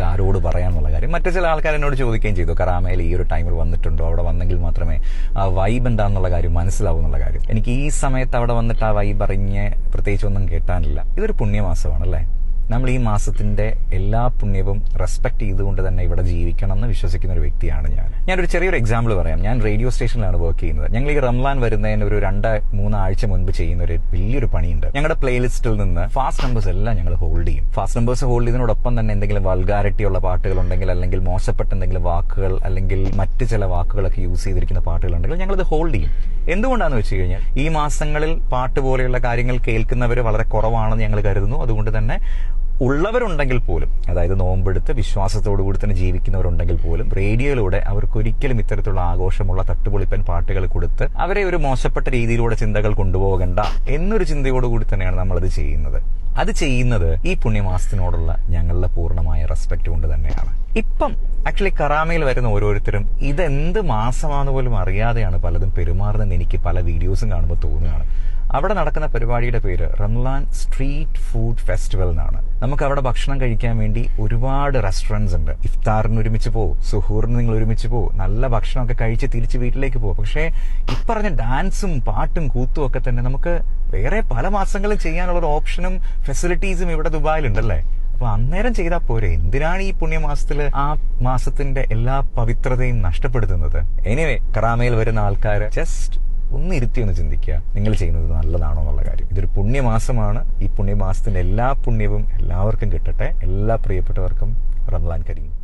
ഇത് ആരോട് പറയാമെന്നുള്ള കാര്യം. മറ്റു ചില ആൾക്കാർ എന്നോട് ചോദിക്കുകയും ചെയ്തു കറാമയിൽ ഈ ഒരു ടൈമിൽ വന്നിട്ടുണ്ടോ? അവിടെ വന്നെങ്കിൽ മാത്രമേ ആ വൈബ് എന്താണെന്നുള്ള കാര്യം മനസ്സിലാവും എന്നുള്ള കാര്യം. എനിക്ക് ഈ സമയത്ത് അവിടെ വന്നിട്ട് ആ വൈബ് അറിഞ്ഞ് പ്രത്യേകിച്ച് ഒന്നും കേട്ടാനില്ല. ഇതൊരു പുണ്യമാസമാണ് അല്ലേ നമ്മൾ ഈ മാസത്തിന്റെ എല്ലാ പുണ്യവും റെസ്പെക്ട് ചെയ്തുകൊണ്ട് തന്നെ ഇവിടെ ജീവിക്കണം എന്ന് വിശ്വസിക്കുന്ന ഒരു വ്യക്തിയാണ് ഞാൻ. ഞാനൊരു ചെറിയൊരു എക്സാമ്പിൾ പറയാം. ഞാൻ റേഡിയോ സ്റ്റേഷനിലാണ് വർക്ക് ചെയ്യുന്നത്. ഞങ്ങൾ ഈ റംലാൻ വരുന്നതിന് ഒരു രണ്ട് മൂന്നാഴ്ച മുൻപ് ചെയ്യുന്ന ഒരു വലിയൊരു പണിയുണ്ട്. ഞങ്ങളുടെ പ്ലേലിസ്റ്റിൽ നിന്ന് ഫാസ്റ്റ് നമ്പേഴ്സ് എല്ലാം ഞങ്ങൾ ഹോൾഡ് ചെയ്യും. ഫാസ്റ്റ് നമ്പേഴ്സ് ഹോൾഡ് ചെയ്തതിനോടൊപ്പം തന്നെ എന്തെങ്കിലും വൾഗാരിറ്റി ഉള്ള പാട്ടുകൾ ഉണ്ടെങ്കിൽ അല്ലെങ്കിൽ മോശപ്പെട്ട എന്തെങ്കിലും വാക്കുകൾ അല്ലെങ്കിൽ മറ്റ് ചില വാക്കുകളൊക്കെ യൂസ് ചെയ്തിരിക്കുന്ന പാട്ടുകൾ പാട്ടുകളുണ്ടെങ്കിൽ ഞങ്ങളത് ഹോൾഡ് ചെയ്യും. എന്തുകൊണ്ടാന്ന് വെച്ച് കഴിഞ്ഞാൽ ഈ മാസങ്ങളിൽ പാട്ട് പോലെയുള്ള കാര്യങ്ങൾ കേൾക്കുന്നവർ വളരെ കുറവാണെന്ന് ഞങ്ങൾ കരുതുന്നു. അതുകൊണ്ട് തന്നെ ഉള്ളവരുണ്ടെങ്കിൽ പോലും അതായത് നോമ്പെടുത്ത് വിശ്വാസത്തോടു കൂടി തന്നെ ജീവിക്കുന്നവരുണ്ടെങ്കിൽ പോലും റേഡിയോയിലൂടെ അവർക്ക് ഒരിക്കലും ഇത്തരത്തിലുള്ള ആഘോഷമുള്ള തട്ടുപൊളിപ്പൻ പാട്ടുകൾ കൊടുത്ത് അവരെ ഒരു മോശപ്പെട്ട രീതിയിലൂടെ ചിന്തകൾ കൊണ്ടുപോകണ്ട എന്നൊരു ചിന്തയോടുകൂടി തന്നെയാണ് നമ്മളത് ചെയ്യുന്നത്. അത് ചെയ്യുന്നത് ഈ പുണ്യമാസത്തിനോടുള്ള ഞങ്ങളുടെ പൂർണമായ റെസ്പെക്ട് കൊണ്ട് തന്നെയാണ്. ഇപ്പം ആക്ച്വലി കറാമയിൽ വരുന്ന ഓരോരുത്തരും ഇതെന്ത് മാസമാണെന്ന് പോലും അറിയാതെയാണ് പലതും പെരുമാറുന്നതെന്ന് എനിക്ക് പല വീഡിയോസും കാണുമ്പോൾ തോന്നുകയാണ്. അവിടെ നടക്കുന്ന പരിപാടിയുടെ പേര് റംലാൻ സ്ട്രീറ്റ് ഫുഡ് ഫെസ്റ്റിവൽ എന്നാണ്. നമുക്ക് അവിടെ ഭക്ഷണം കഴിക്കാൻ വേണ്ടി ഒരുപാട് റെസ്റ്റോറന്റ്സ് ഉണ്ട്. ഇഫ്താറിന് ഒരുമിച്ച് പോകും സുഹൂറിന് നിങ്ങൾ ഒരുമിച്ച് പോകും നല്ല ഭക്ഷണമൊക്കെ കഴിച്ച് തിരിച്ച് വീട്ടിലേക്ക് പോകും പക്ഷേ ഇപ്പറഞ്ഞ ഡാൻസും പാട്ടും കൂത്തും ഒക്കെ തന്നെ നമുക്ക് വേറെ പല മാസങ്ങളും ചെയ്യാനുള്ള ഓപ്ഷനും ഫെസിലിറ്റീസും ഇവിടെ ദുബായിലുണ്ടല്ലേ? അപ്പൊ അന്നേരം ചെയ്താൽ പോരെ. എന്തിനാണ് ഈ പുണ്യമാസത്തിൽ ആ മാസത്തിന്റെ എല്ലാ പവിത്രതയും നഷ്ടപ്പെടുത്തുന്നത്? എനിവേ കറാമയിൽ വരുന്ന ആൾക്കാർ ജസ്റ്റ് ഒന്ന് ഇരുത്തി ഒന്ന് ചിന്തിക്കുക. നിങ്ങൾ ചെയ്യുന്നത് നല്ലതാണോ എന്നുള്ള കാര്യം. ഇതൊരു പുണ്യമാസമാണ്. ഈ പുണ്യമാസത്തിന്റെ എല്ലാ പുണ്യവും എല്ലാവർക്കും കിട്ടട്ടെ. എല്ലാ പ്രിയപ്പെട്ടവർക്കും റംലാൻ കരീം.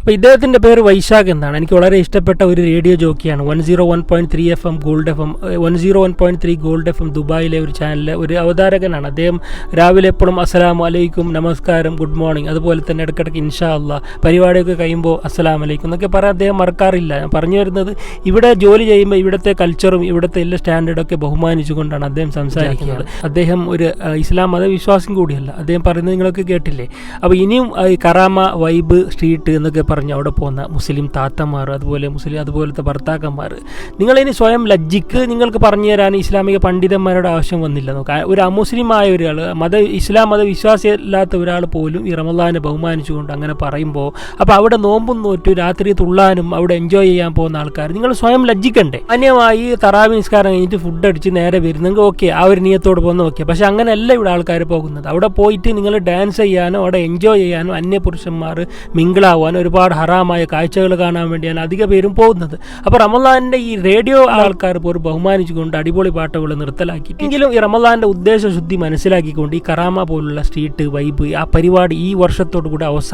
അപ്പോൾ ഇദ്ദേഹത്തിന്റെ പേര് വൈശാഖ് എന്നാണ്. എനിക്ക് വളരെ ഇഷ്ടപ്പെട്ട ഒരു radio ജോക്കിയാണ്. One zero one point three F M Gold F M one zero one point three Gold F M ദുബായിലെ ഒരു ചാനലിലെ ഒരു അവതാരകനാണ്. അദ്ദേഹം രാവിലെ എപ്പോഴും അസ്സലാമു അലൈക്കും നമസ്കാരം ഗുഡ് മോർണിംഗ് അതുപോലെ തന്നെ ഇടയ്ക്കിടയ്ക്ക് ഇൻഷാ അല്ല പരിപാടിയൊക്കെ കഴിയുമ്പോൾ അസ്സലാമു അലൈക്കും എന്നൊക്കെ പറയാൻ അദ്ദേഹം മറക്കാറില്ല. ഞാൻ പറഞ്ഞു വരുന്നത് ഇവിടെ ജോലി ചെയ്യുമ്പോൾ ഇവിടുത്തെ കൾച്ചറും ഇവിടുത്തെ എല്ലാ സ്റ്റാൻഡേർഡൊക്കെ ബഹുമാനിച്ചുകൊണ്ടാണ് അദ്ദേഹം സംസാരിക്കുന്നത്. അദ്ദേഹം ഒരു ഇസ്ലാം മതവിശ്വാസം കൂടിയല്ല. അദ്ദേഹം പറയുന്നത് നിങ്ങളൊക്കെ കേട്ടില്ലേ? അപ്പോൾ ഇനിയും ഈ കറാമ വൈബ് സ്ട്രീറ്റ് എന്നൊക്കെ പറഞ്ഞ് അവിടെ പോകുന്ന മുസ്ലിം താത്തമാർ അതുപോലെ മുസ്ലിം അതുപോലത്തെ ഭർത്താക്കന്മാർ. നിങ്ങളിനി സ്വയം ലജ്ജിക്ക് നിങ്ങൾക്ക് പറഞ്ഞു തരാൻ ഇസ്ലാമിക പണ്ഡിതന്മാരുടെ ആവശ്യം വന്നില്ല. നോക്കുക ഒരു അമുസ്ലിമായ ഒരാൾ മത ഇസ്ലാം മത വിശ്വാസിയല്ലാത്ത ഒരാൾ പോലും ഈ റമദാനെ ബഹുമാനിച്ചുകൊണ്ട് അങ്ങനെ പറയുമ്പോൾ അപ്പോൾ അവിടെ നോമ്പും നോറ്റു രാത്രി തുള്ളാനും അവിടെ എൻജോയ് ചെയ്യാൻ പോകുന്ന ആൾക്കാർ നിങ്ങൾ സ്വയം ലജ്ജിക്കണ്ടേ? അന്യമായി തറാവി നിസ്കാരം കഴിഞ്ഞിട്ട് ഫുഡ് അടിച്ച് നേരെ വരുന്നെങ്കിൽ ഓക്കെ ആ ഒരു നിയത്തോട് പോകുന്ന ഓക്കെ പക്ഷെ അങ്ങനെയല്ല ഇവിടെ ആൾക്കാർ പോകുന്നത്. അവിടെ പോയിട്ട് നിങ്ങൾ ഡാൻസ് ചെയ്യാനോ അവിടെ എൻജോയ് ചെയ്യാനോ അന്യ അന്യപുരുഷന്മാർ മിങ്കിളാവാനോ ഒരുപാട് ഹറാമായ കാഴ്ചകൾ കാണാൻ വേണ്ടിയാണ് അധിക പേരും പോകുന്നത്. അപ്പോൾ റമദാനിന്റെ ഈ റേഡിയോ ആൾക്കാർ പോലും ബഹുമാനിച്ചുകൊണ്ട് അടിപൊളി പാട്ടുകൾ നിർത്തലാക്കി എങ്കിലും ഈ റമദാന്റെ ഉദ്ദേശശുദ്ധി മനസ്സിലാക്കിക്കൊണ്ട് ഈ കറാമ പോലുള്ള സ്ട്രീറ്റ് വൈബ് ആ പരിപാടി ഈ വർഷത്തോടു കൂടി അവസാനിപ്പിക്കും.